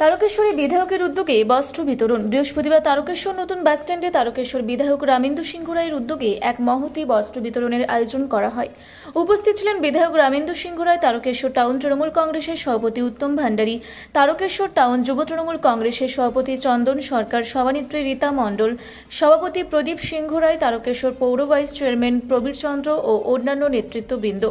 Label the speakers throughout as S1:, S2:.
S1: তারকেশ্বরী বিধায়কের উদ্যোগে বস্ত্র বিতরণ। বৃহস্পতিবার তারকেশ্বর নতুন বাসস্ট্যান্ডে তারকেশ্বর বিধায়ক রামেন্দু সিংহ রায়ের উদ্যোগে এক মহতি বস্ত্র বিতরণের আয়োজন করা হয়। উপস্থিত ছিলেন বিধায়ক রামেন্দু সিংহ রায় তারকেশ্বর টাউন তৃণমূল কংগ্রেসের সভাপতি উত্তম ভান্ডারী তারকেশ্বর টাউন যুব তৃণমূল কংগ্রেসের সভাপতি চন্দন সরকার, সভানেত্রী রীতা মণ্ডল, সভাপতি প্রদীপ সিংহ রায় তারকেশ্বর পৌর ভাইস চেয়ারম্যান প্রবীর চন্দ্র ও অন্যান্য নেতৃত্ববৃন্দ।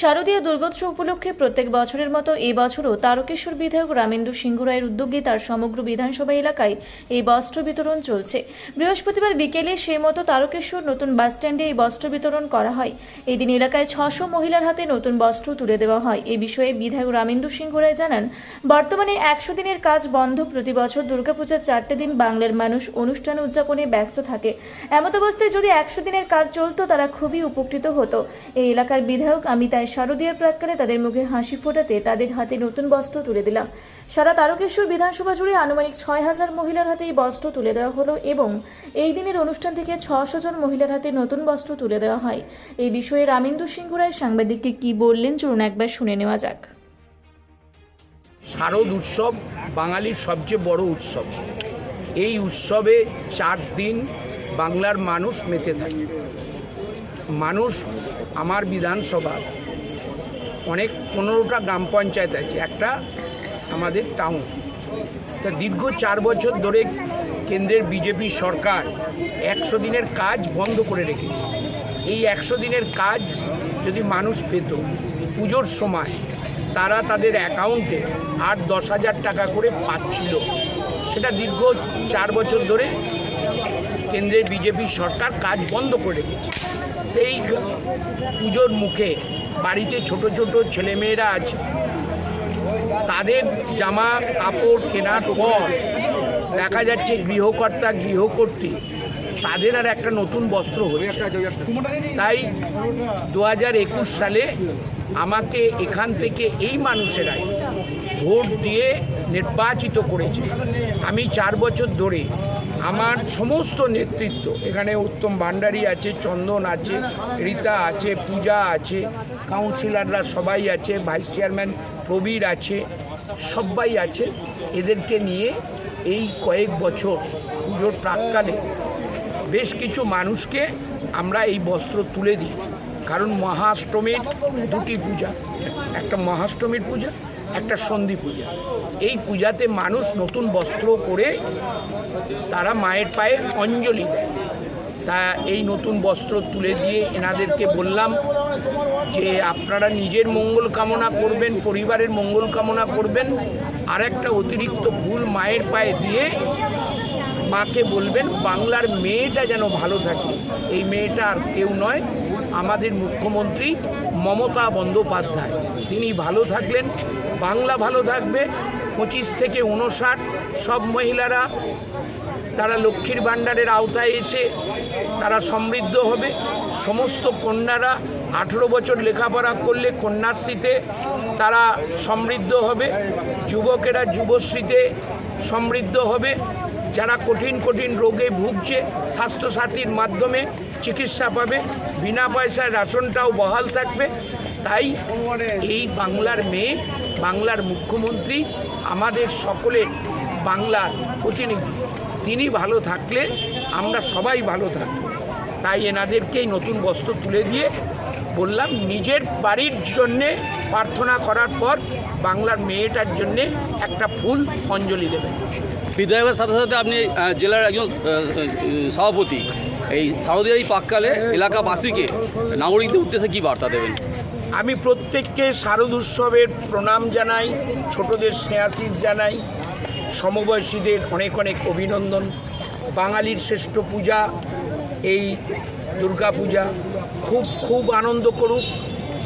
S1: শারদীয় দুর্গোৎসব উপলক্ষে প্রত্যেক বছরের মতো এবছরও তারকেশ্বর বিধায়ক রামেন্দু সিংহ রায়ের উদ্যোগে তার সমগ্র বিধানসভা এলাকায় এই বস্ত্র বিতরণ চলছে। বৃহস্পতিবার বিকেলে সেই মতো তারকেশ্বর নতুন বাসস্ট্যান্ডে এই বস্ত্র বিতরণ করা হয়। এই দিন এলাকায় ছশো মহিলার হাতে নতুন বস্ত্র তুলে দেওয়া হয়। এই বিষয়ে বিধায়ক রামেন্দু সিংহ রায় জানান, বর্তমানে একশো দিনের কাজ বন্ধ প্রতি বছর দুর্গাপূজার চারটে দিন বাংলার মানুষ অনুষ্ঠান উদযাপনে ব্যস্ত থাকে। এমত অবস্থায় যদি একশো দিনের কাজ চলতো, তারা খুবই উপকৃত হতো। এই এলাকার বিধায়ক আমি তাই শারদীয়ার প্রাক্কালে তাদের মুখে হাসি ফোটাতে তাদের হাতে নতুন বস্ত্র তুলে দিলাম। সারা তারকেশ্বর বিধানসভা জুড়ে আনুমানিক ছয় হাজার মহিলার হাতে এই বস্ত্র তুলে দেওয়া হলো এবং এই দিনের অনুষ্ঠান থেকে ছশো জন মহিলার হাতে নতুন বস্ত্র তুলে দেওয়া হয়। এই বিষয়ে রামেন্দু সিংহ রায় সাংবাদিককে কি বললেন, চলুন একবার শুনে নেওয়া যাক।
S2: শারদ উৎসব বাঙালির সবচেয়ে বড় উৎসব। এই উৎসবে চার দিন বাংলার মানুষ মেতে থাকে। মানুষ আমার বিধানসভা, অনেক পনেরোটা গ্রাম পঞ্চায়েত আছে, একটা আমাদের টাউন। তা দীর্ঘ চার বছর ধরে কেন্দ্রের বিজেপি সরকার একশো দিনের কাজ বন্ধ করে রেখেছে। এই একশো দিনের কাজ যদি মানুষ পেত, পুজোর সময় তারা তাদের অ্যাকাউন্টে আট দশ হাজার টাকা করে পাচ্ছিল। সেটা দীর্ঘ চার বছর ধরে কেন্দ্রের বিজেপি সরকার কাজ বন্ধ করে রেখেছে। এই পুজোর মুখে বাড়িতে ছোট ছোট ছেলেমেয়েরা আছে তাদের জামা কাপড় কেনার পর দেখা যাচ্ছে গৃহকর্তা, গৃহকর্ত্রী, তাদের আর একটা নতুন বস্ত্র হচ্ছে তাই দু হাজার একুশ সালে আমাকে এখান থেকে এই মানুষেরাই ভোট দিয়ে নির্বাচিত করেছে। আমি চার বছর ধরে আমার সমস্ত নেতৃত্ব, এখানে উত্তম ভান্ডারী আছে, চন্দন আছে, রীতা আছে, পূজা আছে কাউন্সিলররা সবাই আছে, ভাইস চেয়ারম্যান প্রবীর আছে, সবাই আছে। এদেরকে নিয়ে এই কয়েক বছর পুজোর প্রাককালে বেশ কিছু মানুষকে আমরা এই বস্ত্র তুলে দিই। কারণ মহাষ্টমীর দুটি পূজা, একটা মহাষ্টমীর পূজা, একটা সন্ধি পূজা। এই পূজাতে মানুষ নতুন বস্ত্র করে তারা মায়ের পায়ে অঞ্জলি দেয়। তা এই নতুন বস্ত্র তুলে দিয়ে এনাদেরকে বললাম যে আপনারা নিজের মঙ্গল কামনা করবেন, পরিবারের মঙ্গল কামনা করবেন আর একটা অতিরিক্ত ভুল মায়ের পায়ে দিয়ে মাকে বলবেন, বাংলার মেয়েটা যেন ভালো থাকে। এই মেয়েটা আর কেউ নয়, আমাদের মুখ্যমন্ত্রী মমতা বন্দ্যোপাধ্যায়। তিনি ভালো থাকলেন, বাংলা ভালো থাকবে, পঁচিশ থেকে উনষাট সব মহিলারা, তারা লক্ষ্মীর ভাণ্ডারের আওতায় এসে তারা সমৃদ্ধ হবে, সমস্ত কন্যারা আঠেরো বছর লেখাপড়া করলে কন্যাশ্রীতে তারা সমৃদ্ধ হবে, যুবকেরা যুবশ্রীতে সমৃদ্ধ হবে, যারা কঠিন কঠিন রোগে ভুগছে, স্বাস্থ্যসাথীর মাধ্যমে চিকিৎসা পাবে, বিনা পয়সায় রেশনটাও বহাল থাকবে। তাই এই বাংলার মেয়ে, বাংলার মুখ্যমন্ত্রী, আমাদের সকলের বাংলার প্রতিনিধি, তিনি ভালো থাকলে আমরা সবাই ভালো থাকব। তাই এনাদেরকেই নতুন বস্ত্র তুলে দিয়ে বললাম নিজের বাড়ির জন্যে প্রার্থনা করার পর বাংলার মেয়েটার জন্যে একটা ফুল অঞ্জলি দেবেন
S3: বিধায়কের সাথে সাথে আপনি জেলার একজন সভাপতি এই শারদীয় এই পাককালে এলাকাবাসীকে নাগরিকদের উদ্দেশ্যে কী বার্তা দেবেন?
S2: আমি প্রত্যেককে শারদ উৎসবের প্রণাম জানাই ছোটদের স্নেহাশিস জানাই সমবয়সীদের অনেক অনেক অভিনন্দন। বাঙালির শ্রেষ্ঠ পূজা এই দুর্গা পূজা খুব খুব আনন্দ করুক।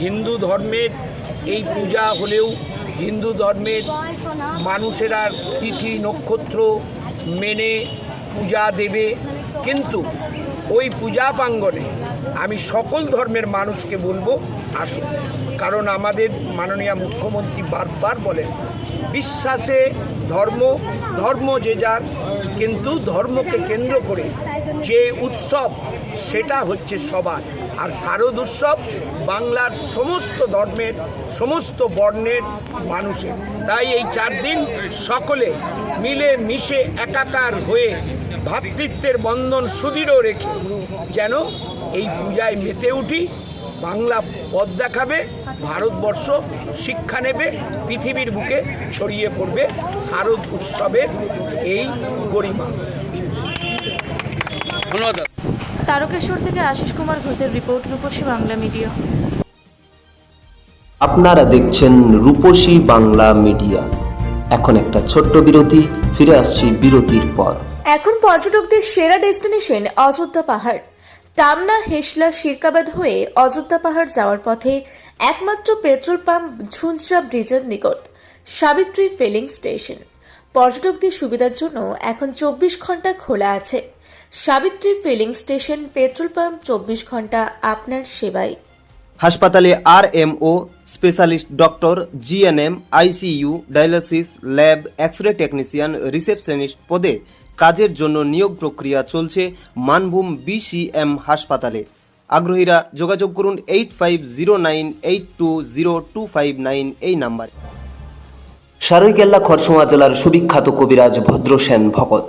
S2: হিন্দু ধর্মের এই পূজা হলেও হিন্দু ধর্মের মানুষেরা তিথি, নক্ষত্র মেনে পূজা দেবে। কিন্তু ওই পূজা প্রাঙ্গণে আমি সকল ধর্মের মানুষকে বলব, আসুন। কারণ আমাদের মাননীয় মুখ্যমন্ত্রী বারবার বলেন, বিশ্বাসে ধর্ম ধর্ম যে যার, কিন্তু ধর্মকে কেন্দ্র করে যে উৎসব, সেটা হচ্ছে সবার। আর শারদ উৎসব বাংলার সমস্ত ধর্মের, সমস্ত বর্ণের মানুষের তাই এই চার দিন সকলে মিলে মিশে একাকার হয়ে ভ্রাতৃত্বের বন্ধন সুদৃঢ় রেখে যেন এই পূজায় মেতে উঠি, বাংলা পথ দেখাবে, ভারতবর্ষ শিক্ষা নেবে, পৃথিবীর বুকে ছড়িয়ে পড়বে শারদ উৎসবের এই গরিমা
S3: ধন্যবাদ।
S4: তারকেশ্বর থেকে আশিস কুমার ঘোষের রিপোর্ট রূপসী বাংলা মিডিয়া।
S5: আপনারা দেখছেন রূপসী বাংলা মিডিয়া। এখন একটা ছোট্ট বিরতি ফিরে আসছি বিরতির পর।
S4: এখন পর্যটকদের সেরা ডেস্টিনেশন অযোধ্যা পাহাড়। টামনা হেসলা শিরকাবাদ হয়ে অযোধ্যা পাহাড় যাওয়ার পথে একমাত্র পেট্রোল পাম্প ঝুনসা ব্রিজের নিকট সাবিত্রী ফিলিং স্টেশন। পর্যটকদের সুবিধার জন্য এখন চব্বিশ ঘণ্টা খোলা আছে। Savitri filling station petrol pump চব্বিশ ঘণ্টা আপনার সেবায়।
S5: হাসপাতালে R M O specialist doctor G N GNM ICU dialysis lab x ray technician receptionist পদে কাজের জন্য নিয়োগ প্রক্রিয়া চলছে মানভূম বিসিএম হাসপাতালে। আগ্রহীরা যোগাযোগ করুন eight five zero nine eight two zero two five nine এই নাম্বারে। সারৈকেল্লা খরসোয়া জেলার সুবিখ্যাত কবিরাজ Bhadrasen Bhagat